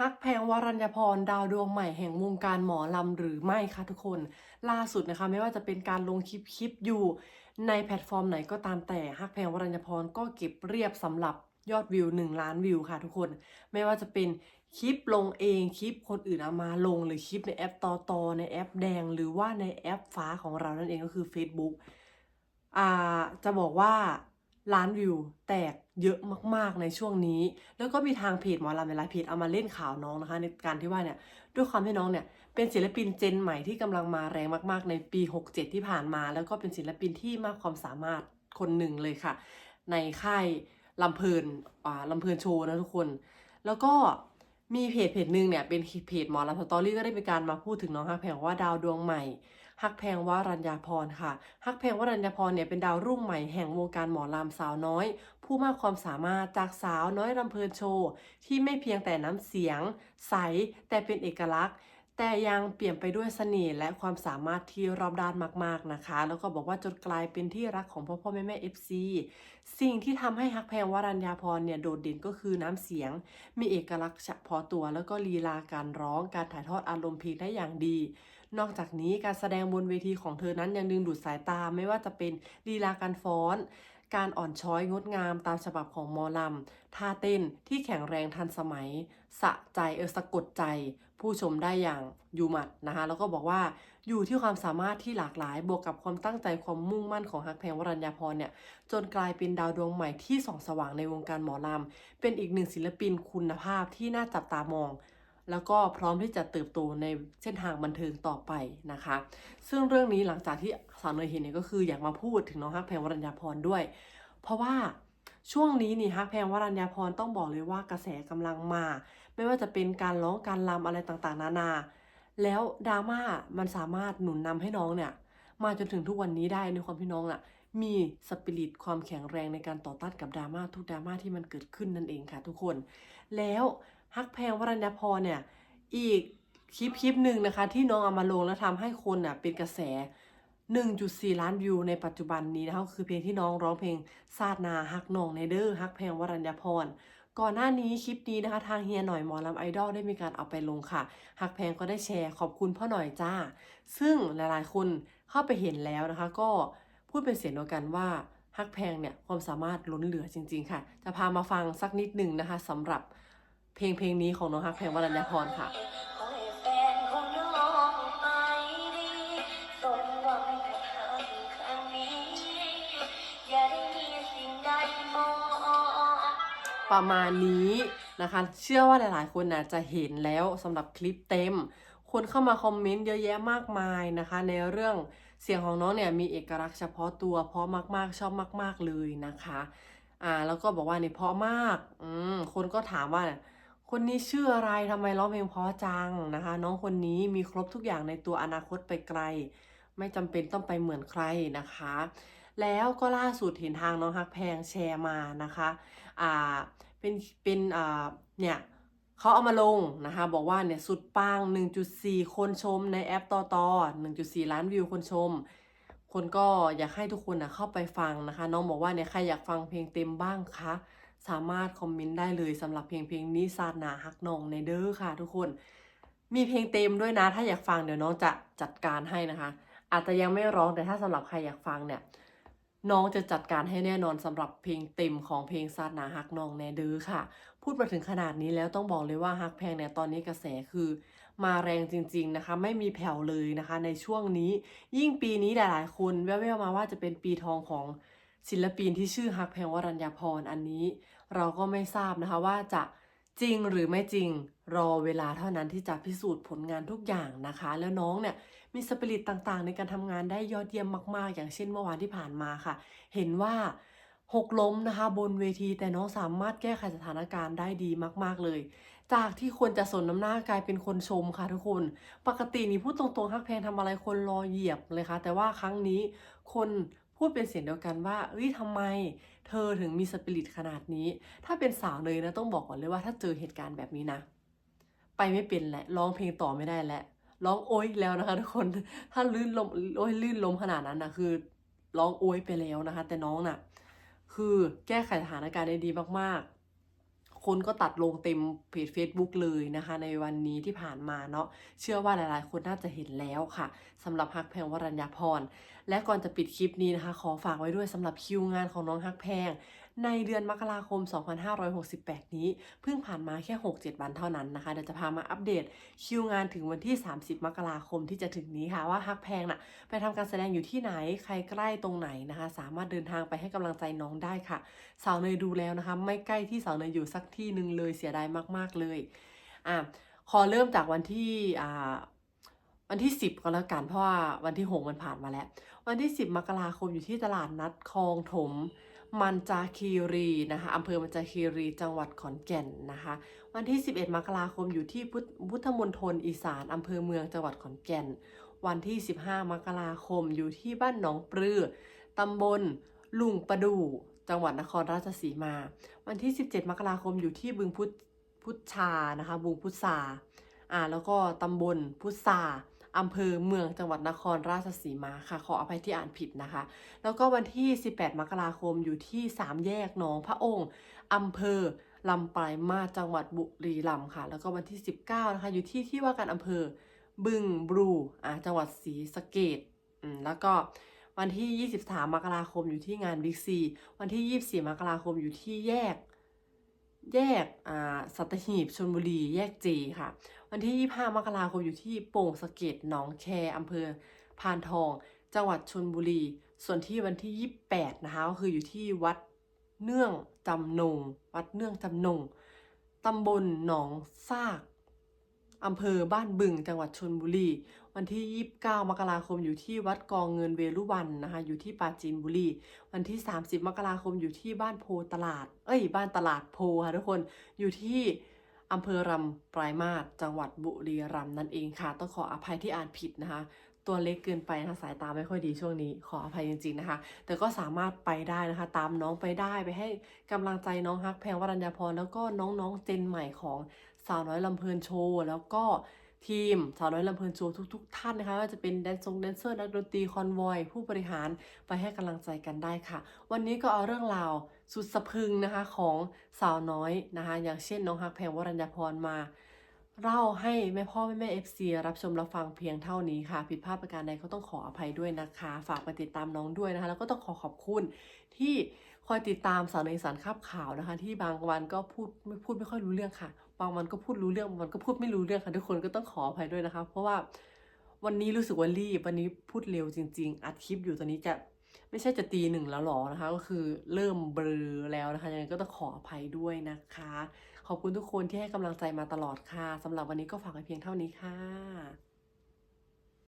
ฮักแพงวรัญญพรดาวดวงใหม่แห่งวงการหมอลำหรือไม่คะทุกคน ล่าสุดนะคะไม่ว่าจะเป็นการลงคลิปคลิปอยู่ ในแพลตฟอร์มไหนก็ตามแต่ฮักแพงวรัญญพรก็เก็บเรียบสำหรับยอดวิว 1 ล้านวิวค่ะทุกคน ไม่ว่าจะเป็นคลิปลงเองคลิปคนอื่นเอามาลงหรือคลิปในแอปตอตอในแอปแดง หรือว่าในแอปฟ้าของเรานั่นเองก็คือ Facebook อ่าจะบอกว่าล้านวิวแตก เยอะมากๆในช่วงนี้ แล้วก็มีทางเพจหมอลำในไลน์เพจเอามาเล่นข่าวน้องนะคะ ในการที่ว่าเนี่ยด้วยความที่น้องเนี่ยเป็นศิลปินเจนใหม่ที่กำลังมาแรงมาก ๆ ในปี 67 ที่ผ่านมา แล้วก็เป็นศิลปินที่มากความสามารถคนหนึ่งเลยค่ะ ในค่ายลำเพลินอ่าลำเพลินโชว์นะทุกคน แล้วก็มีเพจเพจหนึ่งเนี่ยเป็นเพจหมอลำสตอรี่ก็ได้มีการมาพูดถึงน้องฮักแพงว่าดาวดวงใหม่ฮักแพงวรัญญาพรค่ะฮักแพงวรัญญาพรเนี่ยเป็นดาวรุ่งใหม่แห่งวงการหมอลำสาวน้อย ผู้มากความสามารถจากสาวน้อยลำเพลินโชว์ที่ไม่เพียงแต่น้ำเสียง ใสแต่เป็นเอกลักษณ์ แต่ยังเปลี่ยนไปด้วยเสน่ห์และความสามารถที่รอบด้านมากๆนะคะ แล้วก็บอกว่าจนกลายเป็นที่รักของพ่อพ่อแม่แม่เอฟซีสิ่งที่ทำให้ฮักแพงวรัญญาพรเนี่ยโดดเด่นก็คือน้ำเสียง มีเอกลักษณ์เฉพาะตัวแล้วก็ลีลาการร้องการถ่ายทอดอารมณ์เพลงได้อย่างดีนอกจากนี้การแสดงบนเวทีของเธอนั้นยังดึงดูดสายตาไม่ว่าจะเป็นลีลาการฟ้อน การอ่อนช้อยงดงามตามฉบับของมอลำท่าเต้นที่แข็งแรงทันสมัย สะใจเออสะกดใจ ผู้ชมได้อย่างอยู่หมัดนะคะ แล้วก็บอกว่าอยู่ที่ความสามารถที่หลากหลายบวกกับความตั้งใจความมุ่งมั่นของฮักแพงวรัญญาพรเนี่ย จนกลายเป็นดาวดวงใหม่ที่ส่องสว่างในวงการหมอลำเป็นอีกหนึ่งศิลปินคุณภาพที่น่าจับตามอง แล้วก็พร้อมที่จะเติบโตในเส้นทางบันเทิงต่อไปนะคะ ซึ่งเรื่องนี้หลังจากที่สาวเนยเห็นเนี่ยก็คืออยากมาพูดถึงน้องฮักแพงวรัญญาพรด้วย เพราะว่าช่วงนี้นี่ฮักแพงวรัญญาพรต้องบอกเลยว่ากระแสกำลังมา ไม่ว่าจะเป็นการร้องการรำอะไรต่างๆ นานา แล้วดราม่ามันสามารถหนุนนำให้น้องเนี่ยมาจนถึงทุกวันนี้ได้ในความที่น้องน่ะมีสปิริตความแข็งแรงในการต่อต้านกับดราม่าทุกดราม่าที่มันเกิดขึ้นนั่นเองค่ะทุกคน แล้ว ฮักแพงวรัญญาพรเนี่ยอีกคลิปคลิปหนึ่งนะคะ ที่น้องเอามาลงแล้วทำให้คนอะเป็นกระแส 1.4 ล้านวิวในปัจจุบันนี้นะคะคือเพลงที่น้องร้องเพลงซาดนาฮักนองในเดอร์ฮักแพงวรัญญาพรก่อนหน้านี้คลิปนี้นะคะทางเฮียหน่อยหมอลำไอดอลได้มีการเอาไปลงค่ะฮักแพงก็ได้แชร์ขอบคุณพ่อหน่อยจ้า ซึ่งหลายๆ คนเข้าไปเห็นแล้วนะคะ ก็พูดเป็นเสียงเดียวกันว่าฮักแพงเนี่ยความสามารถล้นเหลือจริง ๆ ค่ะ จะพามาฟังสักนิดหนึ่งนะคะสำหรับ เพลงเพลงนี้ของน้องฮักแพงวรัญญาพรค่ะขอให้แฟนของน้องไปดีสมหวังกับทางครั้งนี้อย่าได้มีสิ่งใดมองประมาณนี้นะคะ เชื่อว่าหลาย ๆ คนน่ะจะเห็นแล้วสำหรับคลิปเต็ม คนเข้ามาคอมเมนต์เยอะแยะมากมายนะคะ ในเรื่องเสียงของน้องเนี่ยมีเอกลักษณ์เฉพาะตัวเพราะมาก ๆ ชอบมาก ๆ เลยนะคะ อ่าแล้วก็บอกว่าเนี่ยเพราะมาก อืมคนก็ถามว่า คนนี้ชื่ออะไรทำไมร้องเพลงเพราะจังนะคะ น้องคนนี้มีครบทุกอย่างในตัวอนาคตไปไกล ไม่จำเป็นต้องไปเหมือนใครนะคะ แล้วก็ล่าสุดเห็นทางน้องฮักแพงแชร์มานะคะอ่าเป็นเป็นอ่าเนี่ยเขาเอามาลงนะคะ บอกว่าเนี่ยสุดปัง 1.4 คนชมในแอปต่อต่อ1.4 ล้านวิวคนชม คนก็อยากให้ทุกคนนะเข้าไปฟังนะคะ น้องบอกว่าเนี่ยใครอยากฟังเพลงเต็มบ้างคะ สามารถคอมเมนต์ได้เลยสำหรับเพลงเพลงนี้ซาดนาฮักนองในเด้อค่ะ ทุกคน มีเพลงเต็มด้วยนะ ถ้าอยากฟังเดี๋ยวน้องจะจัดการให้นะคะ อาจจะยังไม่ร้องแต่ถ้าสำหรับใครอยากฟังเนี่ยน้องจะจัดการให้แน่นอนสำหรับเพลงเต็มของเพลงซาดนาฮักนองแนเดอค่ะ พูดมาถึงขนาดนี้แล้วต้องบอกเลยว่าฮักแพงเนี่ยตอนนี้กระแสคือ มาแรงจริง ๆนะคะ ไม่มีแผ่วเลยนะคะ ในช่วงนี้ ยิ่งปีนี้หลายๆคนแว่วๆมาว่าจะเป็นปีทองของศิลปินที่ชื่อฮักแพงวรัญญาพรอันนี้ เราก็ไม่ทราบนะคะว่าจะจริงหรือไม่จริงรอเวลาเท่านั้นที่จะพิสูจน์ผลงานทุกอย่างนะคะ แล้วน้องเนี่ยมีสปิริตต่างๆ ในการทำงานได้ยอดเยี่ยมมากๆ อย่างเช่นเมื่อวานที่ผ่านมาค่ะ เห็นว่าหกล้มนะคะ บนเวทีแต่น้องสามารถแก้ไขสถานการณ์ได้ดีมาก ๆเลย จากที่คนจะสนน้ำหน้ากลายเป็นคนชมค่ะทุกคน ปกตินี่พูดตรงๆฮักแพงทำอะไรคนรอเหยียบเลยค่ะ แต่ว่าครั้งนี้คน พูดเป็นเสียงเดียวกันว่าเอ้ยทำไม เธอถึงมีสปิริตขนาดนี้ ถ้าเป็นสาวเลยนะต้องบอกก่อนเลยว่าถ้าเจอเหตุการณ์แบบนี้นะ ไปไม่เป็นแหละร้องเพลงต่อไม่ได้แล้วร้องโอ้ยแล้วนะคะทุกคนถ้าลื่นลมโอ้ยลื่นลมขนาดนั้นนะคือร้องโอ้ยไปแล้วนะคะ แต่น้องน่ะ คือแก้ไขสถานการณ์ได้ดีมากๆ คนก็ตัดลงเต็มเพจ Facebook เลยนะคะ ในวันนี้ที่ผ่านมาเนาะเชื่อว่าหลายๆ คนน่าจะเห็นแล้วค่ะสำหรับฮักแพงวรัญญาพร และก่อนจะปิดคลิปนี้นะคะ ขอฝากไว้ด้วยสำหรับคิวงานของน้องฮักแพง ในเดือนมกราคม 2568 นี้เพิ่งผ่านมาแค่ 6-7 วันเท่านั้นนะคะ เดี๋ยวจะพามาอัปเดตคิวงานถึงวันที่ 30 มกราคมที่จะถึงนี้ค่ะว่าฮักแพงน่ะไปทำการแสดงอยู่ที่ไหนใครใกล้ตรงไหนนะคะ สามารถเดินทางไปให้กำลังใจน้องได้ค่ะ สาวเนยดูแล้วนะคะ ไม่ใกล้ที่สาวเนยอยู่สักที่หนึ่งเลยเสียดายมาก ๆเลยอะขอเริ่มจากวันที่อ่าวันที่ 10 ก็แล้วกันเพราะว่าวันที่ 6 มันผ่านมาแล้ว วันที่ 10 มกราคมอยู่ที่ตลาดนัดคลองถม มันจาคีรีนะคะอำเภอมันจาคีรีจังหวัดขอนแก่นนะคะ วันที่ 11 มกราคมอยู่ที่พุทธมณฑลอีสานอำเภอเมืองจังหวัดขอนแก่น วันที่ 15 มกราคมอยู่ที่บ้านหนองปลือตำบลลุงประดู่จังหวัดนครราชสีมา วันที่ 17 มกราคมอยู่ที่บึงพุทธพุทธชานะคะบึงพุทธาอ่าแล้วก็ตำบลพุทธา อำเภอเมืองจังหวัดนครราชสีมาค่ะ ขออภัยที่อ่านผิดนะคะ แล้วก็วันที่ 18 มกราคมอยู่ที่ 3 แยกหนองพระองค์อำเภอลำปลายมาจังหวัดบุรีรัมย์ค่ะ แล้วก็วันที่ 19 นะคะ อยู่ที่ที่ว่าการอำเภอบึงบรูอ่าจังหวัดศรีสะเกดอืมแล้วก็วันที่ 23 มกราคมอยู่ที่งานบิ๊กซี วันที่ 24 มกราคมอยู่ที่แยก แยกอ่าสัตหีบชลบุรี แยกเจค่ะ วันที่ 25 มกราคมอยู่ที่โป่งสะเก็ดหนองแคอำเภอพานทอง จังหวัดชลบุรี ส่วนที่วันที่ 28 นะคะก็คืออยู่ที่วัดเนื่องจำนง วัดเนื่องจำนงตำบลหนองซากอำเภอบ้านบึง จังหวัดชลบุรี วันที่ 29 มกราคมอยู่ที่วัดกองเงินเวรุวันนะคะ อยู่ที่ปราจีนบุรี วันที่ 30 มกราคมอยู่ที่บ้านโพตลาด เอ้ย บ้านตลาดโพค่ะทุกคน อยู่ที่อำเภอรำปลายมาศจังหวัดบุรีรัมย์นั่นเองค่ะ ต้องขออภัยที่อ่านผิดนะคะ ตัวเล็กเกินไปนะคะสายตาไม่ค่อยดีช่วงนี้ ขออภัยจริงๆนะคะ แต่ก็สามารถไปได้นะคะ ตามน้องไปได้ไปให้กำลังใจน้องฮักแพงวรัญญาพรแล้วก็น้องๆเจนใหม่ของสาวน้อยลำเพลินโชว์แล้วก็ ทีมสาวน้อยลำเพลินโชว์ทุก ๆ ท่านนะคะว่าจะเป็นแดนซงแดนเซอร์นักดนตรีคอนวอย ผู้บริหารไปให้กำลังใจกันได้ค่ะ วันนี้ก็เอาเรื่องราวสุดสะพึงนะคะของสาวน้อยนะคะ อย่างเช่นน้องฮักแพงวรัญญาพรมาเล่าให้แม่พ่อแม่แม่เอฟซีรับชมรับฟังเพียงเท่านี้ค่ะ ผิดพลาดประการใดก็ต้องขออภัยด้วยนะคะ ฝากไปติดตามน้องด้วยนะคะ แล้วก็ต้องขอขอบคุณที่คอยติดตามสาวในสารคาบข่าวนะคะ ที่บางวันก็พูดไม่พูดไม่ค่อยรู้เรื่องค่ะ บางวันก็พูดรู้เรื่องบางวันก็พูดไม่รู้เรื่องค่ะทุกคนก็ต้องขออภัยด้วยนะคะ เพราะว่าวันนี้รู้สึกว่ารีบวันนี้พูดเร็วจริง ๆ อัดคลิปอยู่ตอนนี้จะไม่ใช่จะตีหนึ่งแล้วหรอนะคะ ก็คือเริ่มเบลอแล้วนะคะยังไงก็ต้องขออภัยด้วยนะคะ ขอบคุณทุกคนที่ให้กำลังใจมาตลอดค่ะสำหรับวันนี้ก็ฝากไว้เพียงเท่านี้ค่ะ